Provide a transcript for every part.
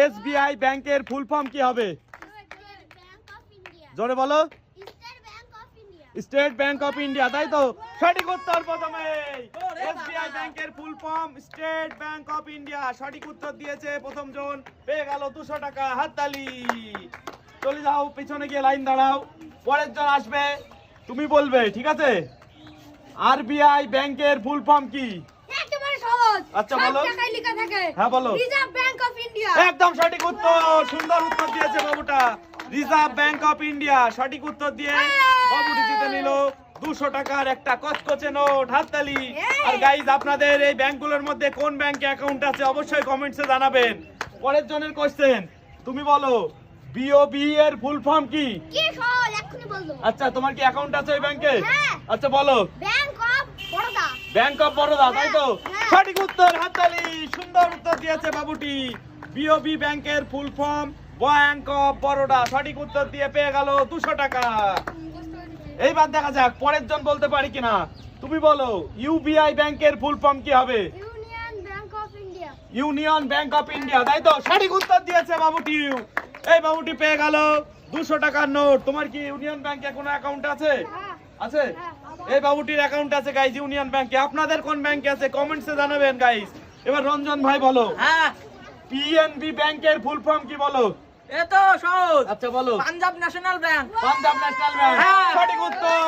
SBI ব্যাংকের full form কি হবে? জোরে বলো। স্টেট ব্যাংক অফ ইন্ডিয়া তাই তো? সঠিক উত্তর প্রথমে। এসবিআই ব্যাংকের full form State Bank of India. সঠিক উত্তর দিয়েছে প্রথম জন। পেয়ে গেল দুশো টাকা হাততালি। চলে যাও পিছনে গিয়ে লাইন দাঁড়াও। পরের জন আসবে। তুমি বলবে ঠিক আছে? আরবিআই ব্যাংকের ফুল ফর্ম কি? আচ্ছা, বলো। হ্যাঁ, বলো। রিজার্ভ ব্যাংক অফ একদম সঠিক উত্তর সুন্দর উত্তর দিয়েছে বাবুটা। রিজার্ভ ব্যাংক অফ ইন্ডিয়া সঠিক উত্তর দিয়ে বাবুটি জিতে নিল। দুশো টাকার একটা কচকচে নোট হাততালি আর গাইজ আপনাদের এই ব্যাংকগুলোর মধ্যে কোন ব্যাংকে অ্যাকাউন্ট আছে অবশ্যই কমেন্টসে জানাবেন। পরের জনের কোশ্চেন তুমি বলো বিওবি এর ফুল ফর্ম কি? আচ্ছা তোমার কি অ্যাকাউন্ট আছে ওই ব্যাংকে? হ্যাঁ। আচ্ছা বলো। Bank of Baroda. Bank of Baroda তাই তো? হ্যাঁ। সঠিক উত্তর হাততালি সুন্দর উত্তর দিয়েছে বাবুটি। বিওবি ব্যাংকের full form Bank of Baroda সঠিক উত্তর দিয়ে পেয়ে গেল দুশো টাকা। এইবার দেখা যাক পরের জন বলতে পারি কিনা? তুমি বলো ইউবিআই ব্যাংকের ফুল ফর্ম কি হবে? Union Bank of India Union Bank of India তাই তো? সঠিক উত্তর দিয়েছে বাবুটি। এই বাবুটি পেয়ে গেল দুশো টাকার নোট। তোমার কি ইউনিয়ন ব্যাংকে কোনো অ্যাকাউন্ট আছে? হ্যাঁ। আছে? এই বাবুটির অ্যাকাউন্ট আছে গাইজ ইউনিয়ন ব্যাংকে আপনাদের কোন ব্যাংকে আছে? কমেন্টসে জানাবেন গাইজ এবার রঞ্জন ভাই বলো। হ্যাঁ পিএনবি ব্যাংকের ফুল ফর্ম কি বলো? এ তো সহজ। আচ্ছা বলো। Punjab National Bank. Punjab National Bank. হ্যাঁ। সঠিক উত্তর।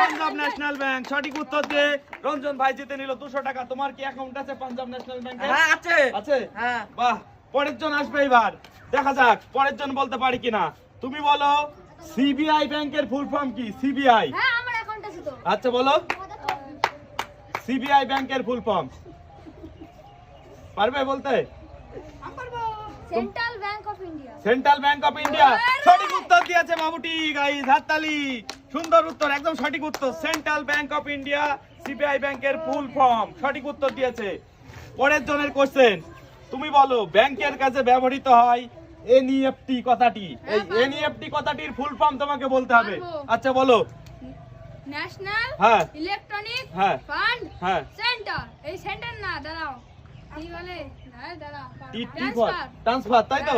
Punjab National Bank. সঠিক উত্তর দিয়ে রঞ্জন ভাই জিতে নিল দুশো টাকা। তোমার কি অ্যাকাউন্ট আছে পাঞ্জাব ন্যাশনাল ব্যাংকে? হ্যাঁ আছে। আছে? হ্যাঁ। বাহ পরের জন আসবে এবার। দেখা যাক পরের জন বলতে পারি কিনা। তুমি বলো সিবিআই ব্যাংকের ফুল ফর্ম কি? সিবিআই হ্যাঁ আমার অ্যাকাউন্ট আছে তো। আচ্ছা বলো। সিবিআই ব্যাংকের ফুল ফর্ম। পারবে বলতে? Central Bank of India Central Bank of India সঠিক উত্তর দিয়েছে বাবুটি গাইস হাততালি। সুন্দর উত্তর একদম সঠিক উত্তর। Central Bank of India CBI ব্যাংকের ফুল ফর্ম সঠিক উত্তর দিয়েছে। পরের জনের কোশ্চেন তুমি বলো ব্যাংকের কাছে ব্যবহৃত হয় এনইএফটি কথাটি। এই এনইএফটি কথাটির ফুল ফর্ম তোমাকে বলতে হবে। আচ্ছা বলো। ন্যাশনাল হ্যাঁ। ইলেকট্রনিক হ্যাঁ। ফান্ড হ্যাঁ। সেন্টার এই সেন্টার না দাঁড়াও। ট্রান্সফার তাই তো।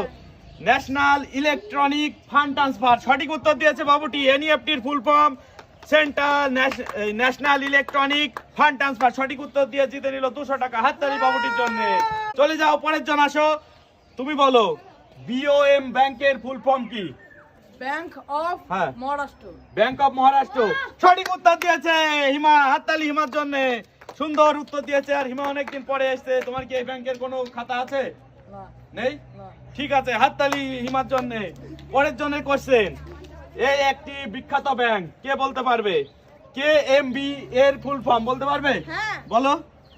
ন্যাশনাল ইলেকট্রনিক ফান্ড ট্রান্সফার সঠিক উত্তর দিয়েছে বাবুটি এনইএফটির full form central national electronic fund transfer সঠিক উত্তর দিয়ে জিতে নিল দুশো টাকা হাততালি বাবুটির জন্য। চলে যাও পরের জন আসো। তুমি বলো বিওএম ব্যাংকের ফুল ফর্ম কি? Bank of. Maharashtra bank of Maharashtra সঠিক উত্তর দিয়েছে হিমা হাততালি হিমার জন্য। সুন্দর উত্তর দিয়েছে আর হিমা অনেকদিন পরে এসছে। তোমার কি এই ব্যাংকের কোনো খাতা আছে? নেই? ঠিক আছে হাততালি হিমার জন্য। পরের জনের কোশ্চেন এই একটি বিখ্যাত ব্যাংক কে বলতে পারবে? কে এম বি এর ফুল ফর্ম বলতে পারবে? হ্যাঁ। বলো।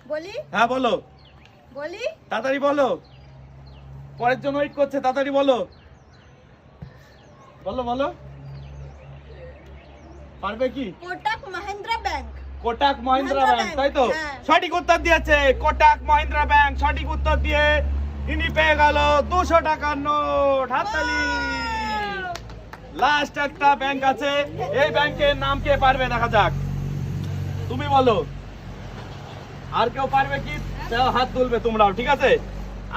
বলি। হ্যাঁ বলো। বলি। তাড়াতাড়ি বলো। পরের জন্য ওয়েট করছে তাড়াতাড়ি বলো। বলো বলো। পারবে কি? কোটাক কোটাক মহিন্দ্রা ব্যাংক তাই তো? হ্যাঁ। সঠিক উত্তর দিয়েছে কোটাক মহিন্দ্রা ব্যাংক সঠিক উত্তর দিয়ে ইনি পেয়ে গেল দুশো টাকার নোট হাততালি। লাস্ট একটা ব্যাংক আছে এই ব্যাংকের নাম কে পারবে দেখা যাক। তুমি বলো। আর কেউ পারবে কি? হাত তুলবে তোমরাও ঠিক আছে?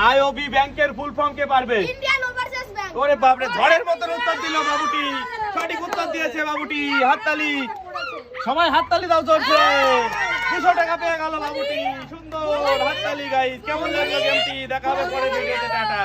আইওবি ব্যাংকের ফুল ফর্ম কে পারবে? ইন্ডিয়ান ওভারসিজ ব্যাংক ওরে বাপরে ঝড়ের মতন উত্তর দিল বাবুটি। সঠিক উত্তর দিয়েছে বাবুটি হাততালি। সবাই হাততালি দাও চলছে। দুশো টাকা পেয়ে গেল বাবুটি সুন্দর হাততালি গাইস কেমন লাগল গেমটি? দেখা হবে পরে ভিডিওতে টাটা।